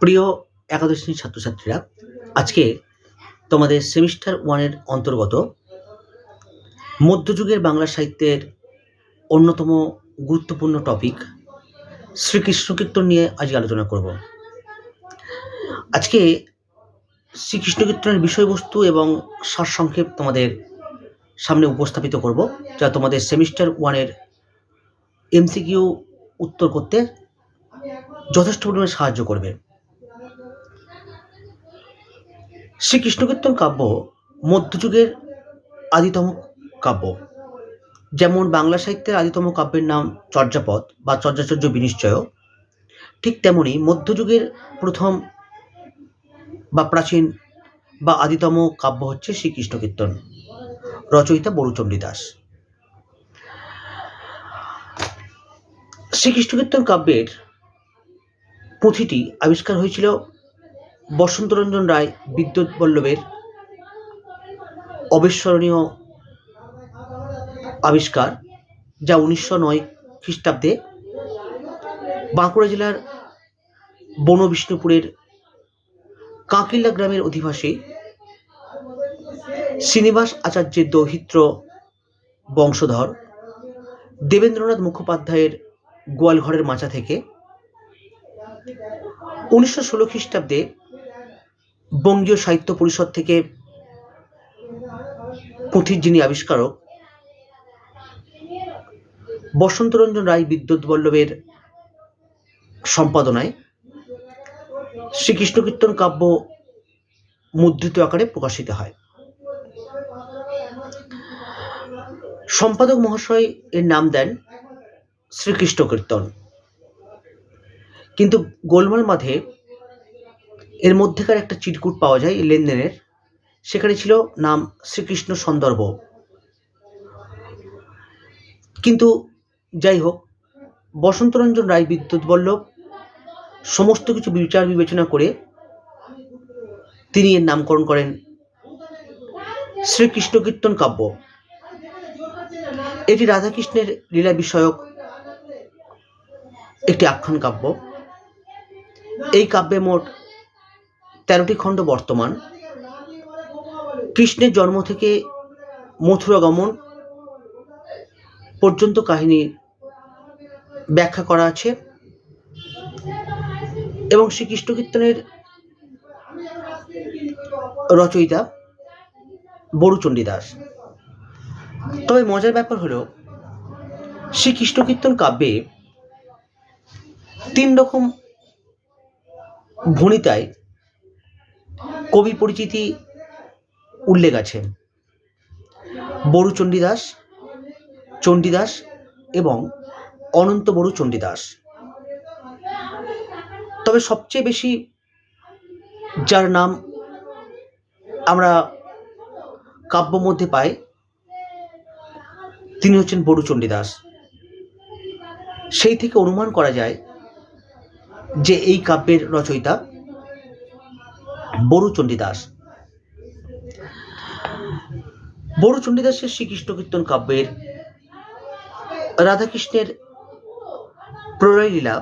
প্রিয় একাদশ শ্রেণির ছাত্রছাত্রীরা, আজকে তোমাদের সেমিস্টার ওয়ানের অন্তর্গত মধ্যযুগের বাংলা সাহিত্যের অন্যতম গুরুত্বপূর্ণ টপিক শ্রীকৃষ্ণ কীর্তন নিয়ে আজকে আলোচনা করব। আজকে শ্রীকৃষ্ণ কীর্তনের বিষয়বস্তু এবং সারসংক্ষেপ তোমাদের সামনে উপস্থাপিত করব, যা তোমাদের সেমিস্টার ওয়ানের এমসিকিউ উত্তর করতে যথেষ্ট পরিমাণে সাহায্য করবে। শ্রীকৃষ্ণ কীর্তন কাব্য মধ্যযুগের আদিতম কাব্য। যেমন বাংলা সাহিত্যের আদিতম কাব্যের নাম চর্যাপদ বা চর্যাচর্য বিনিশ্চয়, ঠিক তেমনি মধ্যযুগের প্রথম বা প্রাচীন বা আদিতম কাব্য হচ্ছে শ্রীকৃষ্ণ কীর্তন রচয়িতা বরুচণ্ডী দাস। শ্রীকৃষ্ণ কীর্তন কাব্যের পুঁথিটি আবিষ্কার হয়েছিল বসন্তরঞ্জন রায়, বিদ্যুৎ বল্লভের অবিস্মরণীয় আবিষ্কার, যা উনিশশো নয় খ্রিস্টাব্দে বাঁকুড়া জেলার বনবিষ্ণুপুরের কাঁকিল্লা গ্রামের অধিবাসী শ্রীনিবাস আচার্যের দৌহিত্র বংশধর দেবেন্দ্রনাথ মুখোপাধ্যায়ের গোয়ালঘরের মাচা থেকে উনিশশো ষোলো খ্রিস্টাব্দে বঙ্গীয় সাহিত্য পরিষদ থেকে পুঁথির যিনি আবিষ্কারক, বসন্তরঞ্জন রায় বিদ্যুৎ বল্লভের সম্পাদনায় শ্রীকৃষ্ণ কীর্তন কাব্য মুদ্রিত আকারে প্রকাশিত হয়। সম্পাদক মহাশয় এর নাম দেন শ্রীকৃষ্ণ কীর্তন। কিন্তু গোলমাল মাঝে এর মধ্যেকার একটা চিটকুট পাওয়া যায় এই লেনদেনের। সেখানে ছিল নাম শ্রীকৃষ্ণ সন্দর্ভ। কিন্তু যাই হোক, বসন্তরঞ্জন রায়, বিদ্যুৎ বল্লভ, সমস্ত কিছু বিচার বিবেচনা করে তিনি এর নামকরণ করেন শ্রীকৃষ্ণ কীর্তন কাব্য। এটি রাধাকৃষ্ণের লীলা বিষয়ক একটি আখ্যান কাব্য। এই কাব্যে মোট তেরোটি খণ্ড বর্তমান। কৃষ্ণের জন্ম থেকে মথুরা গমন পর্যন্ত কাহিনী ব্যাখ্যা করা আছে এবং শ্রীকৃষ্ণ কীর্তনের রচয়িতা বরুচণ্ডী দাস। তবে মজার ব্যাপার হলো, শ্রীকৃষ্ণ কীর্তন কাব্যে তিন রকম ভণিতায় কবি পরিচিতি উল্লেখ আছে। বড়ু চণ্ডীদাস চণ্ডীদাস এবং অনন্ত বড়ু চণ্ডীদাস তবে সবচেয়ে বেশি যার নাম আমরা কাব্য মধ্যে পাই, তিনি হচ্ছেন বড়ু চণ্ডীদাস সেই থেকে অনুমান করা যায় যে এই কাব্যের রচয়িতা বড়ু চণ্ডীদাস। বড়ু চণ্ডীদাসের শ্রীকৃষ্ণ কীর্তন কাব্যের রাধাকৃষ্ণের প্রলয় লীলা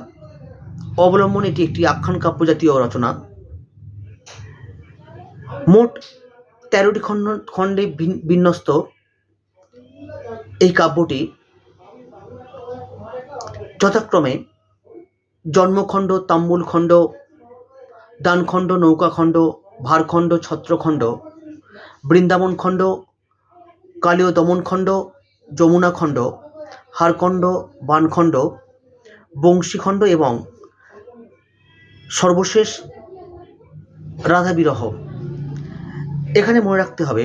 অবলম্বন এটি একটি আখ্যান কাব্য জাতীয় রচনা। মোট তেরোটি খণ্ড, খণ্ডে বিন্যস্ত এই কাব্যটি। যথাক্রমে জন্মখণ্ড, তাম্বুলখণ্ড দানখণ্ড, নৌকাখণ্ড, ভারখণ্ড, ছত্রখণ্ড, বৃন্দাবনখণ্ড কালীয় দমনখণ্ড যমুনাখণ্ড, হারখণ্ড বানখণ্ড বংশীখণ্ড এবং সর্বশেষ রাধা বিরহ এখানে মনে রাখতে হবে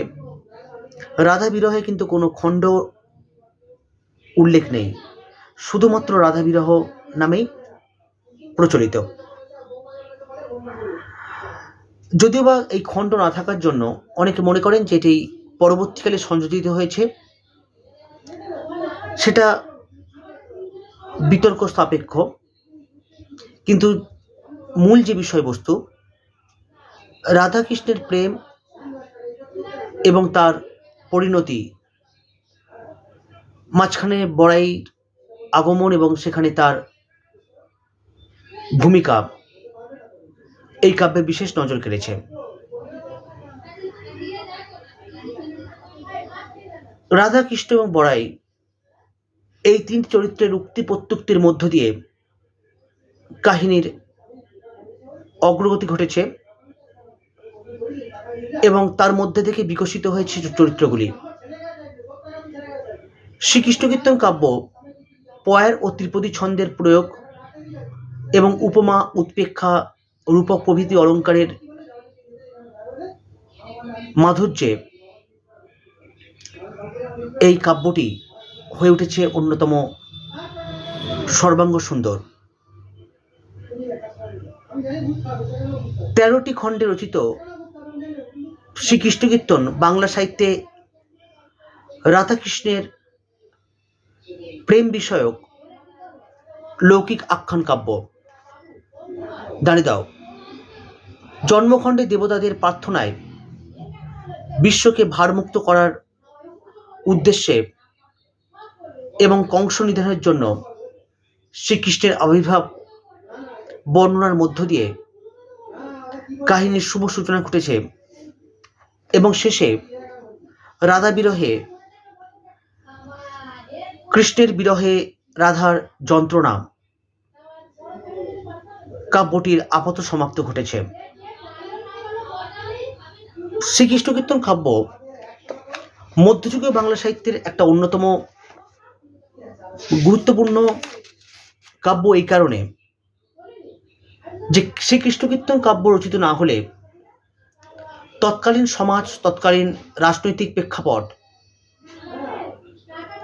রাধা বিরহে কিন্তু কোনো খণ্ড উল্লেখ নেই। শুধুমাত্র রাধা বিরহ নামেই প্রচলিত। যদিও বা এই খণ্ড না থাকার জন্য অনেকে মনে করেন যে এটি পরবর্তীকালে সংযোজিত হয়েছে, সেটা বিতর্ক সাপেক্ষ। কিন্তু মূল যে বিষয়বস্তু, রাধাকৃষ্ণের প্রেম এবং তার পরিণতি, মাঝখানে বড়াই আগমন এবং সেখানে তার ভূমিকা এই কাব্যে বিশেষ নজর কেড়েছে। রাধা কৃষ্ণ এবং বড়াই এই তিন চরিত্রের উক্তি প্রত্যুক্তির মধ্য দিয়ে কাহিনীর অগ্রগতি ঘটেছে এবং তার মধ্যে থেকে বিকশিত হয়েছে চরিত্রগুলি। শ্রীকৃষ্ণ কীর্তন কাব্য পয়ের ও ত্রিপদী ছন্দের প্রয়োগ এবং উপমা উৎপেক্ষা রূপক প্রভৃতি অলঙ্কারের মাধুর্যে এই কাব্যটি হয়ে উঠেছে অন্যতম সর্বাঙ্গ সুন্দর। তেরোটি খণ্ডে রচিত শ্রীকৃষ্ণ কীর্তন বাংলা সাহিত্যে রাধাকৃষ্ণের প্রেম বিষয়ক লৌকিক আখ্যান কাব্য। দাঁড়িয়ে দাও। জন্মখণ্ডে দেবতাদের প্রার্থনায় বিশ্বকে ভারমুক্ত করার উদ্দেশ্যে এবং কংস নিধনের জন্য শ্রীকৃষ্ণের আবির্ভাব বর্ণনার মধ্য দিয়ে কাহিনীর শুভ সূচনা ঘটেছে এবং শেষে রাধা বিরহে কৃষ্ণের বিরহে রাধার যন্ত্রণা কাব্যটির আপাত সমাপ্ত ঘটেছে। শ্রীকৃষ্ণ কীর্তন কাব্য মধ্যযুগীয় বাংলা সাহিত্যের একটা অন্যতম গুরুত্বপূর্ণ কাব্য এই কারণে যে শ্রীকৃষ্ণ কীর্তন কাব্য রচিত না হলে তৎকালীন সমাজ, তৎকালীন রাজনৈতিক প্রেক্ষাপট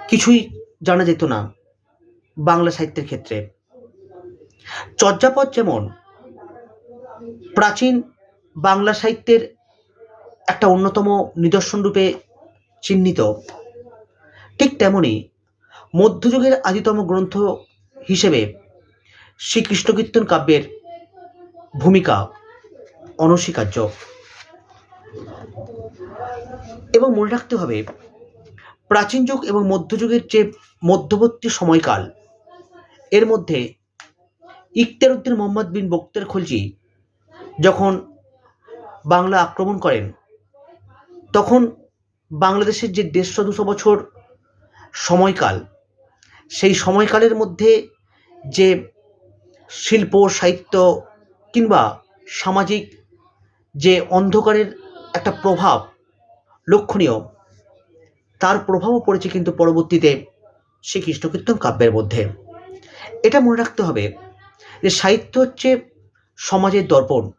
কিছুই জানা যেত না বাংলা সাহিত্যের ক্ষেত্রে। চর্যাপদ যেমন প্রাচীন বাংলা সাহিত্যের একটা অন্যতম নিদর্শন রূপে চিহ্নিত, ঠিক তেমনি মধ্যযুগের আদিতম গ্রন্থ হিসেবে শ্রীকৃষ্ণ কীর্তন কাব্যের ভূমিকা অনস্বীকার্য। এবং মনে রাখতে হবে, প্রাচীন যুগ এবং মধ্যযুগের যে মধ্যবর্তী সময়কাল, এর মধ্যে ইকতার উদ্দিন মোহাম্মদ বিন বক্তের খলজি যখন বাংলা আক্রমণ করেন, তখন বাংলাদেশের যে দেড়শো দুশো বছর সময়কাল, সেই সময়কালের মধ্যে যে শিল্প, সাহিত্য কিংবা সামাজিক যে অন্ধকারের একটা প্রভাব লক্ষণীয়, তার প্রভাবও পড়েছে কিন্তু পরবর্তীতে শ্রীকৃষ্ণ কীর্তন কাব্যের মধ্যে। এটা মনে রাখতে হবে যে সাহিত্য হচ্ছে সমাজের দর্পণ।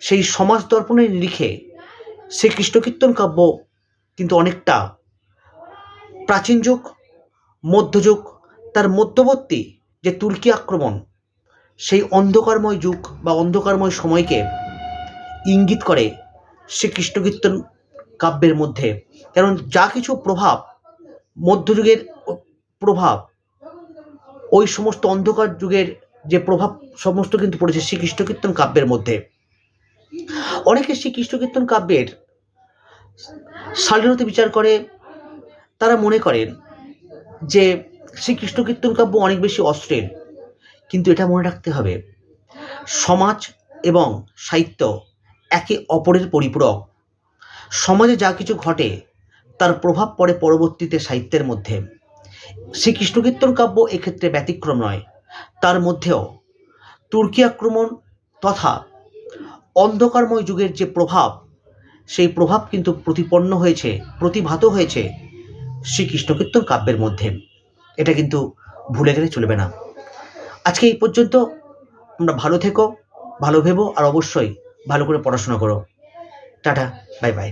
সেই সমাজ দর্পণের নিরিখে শ্রীকৃষ্ণ কৃষ্ণকীর্তন কাব্য কিন্তু অনেকটা প্রাচীন যুগ মধ্যযুগ তার মধ্যবর্তী যে তুর্কি আক্রমণ, সেই অন্ধকারময় যুগ বা অন্ধকারময় সময়কে ইঙ্গিত করে সে কৃষ্ণকীর্তন কাব্যের মধ্যে। কারণ যা কিছু প্রভাব মধ্যযুগের প্রভাব, ওই সমস্ত অন্ধকার যুগের যে প্রভাব সমস্ত কিন্তু পড়েছে শ্রীকৃষ্ণ কীর্তন কাব্যের মধ্যে। অনেকে শ্রীকৃষ্ণ কীর্তন কাব্যের শালীনতা বিচার করে, তারা মনে করেন যে শ্রীকৃষ্ণ কীর্তন কাব্য অনেক বেশি অশ্লীল, কিন্তু এটা মনে রাখতে হবে। সমাজ এবং সাহিত্য একে অপরের পরিপূরক। সমাজে যা কিছু ঘটে, তার প্রভাব পড়ে পরবর্তীতে সাহিত্যের মধ্যে। শ্রীকৃষ্ণ কীর্তন কাব্য এক্ষেত্রে ব্যতিক্রম নয়। তার মধ্যেও তুর্কি আক্রমণ তথা অন্ধকারময় যুগের যে প্রভাব, সেই প্রভাব কিন্তু প্রতিপন্ন হয়েছে, প্রতিভাত হয়েছে শ্রীকৃষ্ণ কীর্তন কাব্যের মধ্যে। এটা কিন্তু ভুলে গেলে চলবে না। আজকে এই পর্যন্ত তোমরা ভালো থেকো, ভালো ভেবো, আর অবশ্যই ভালো করে পড়াশোনা করো। Tata, bye bye.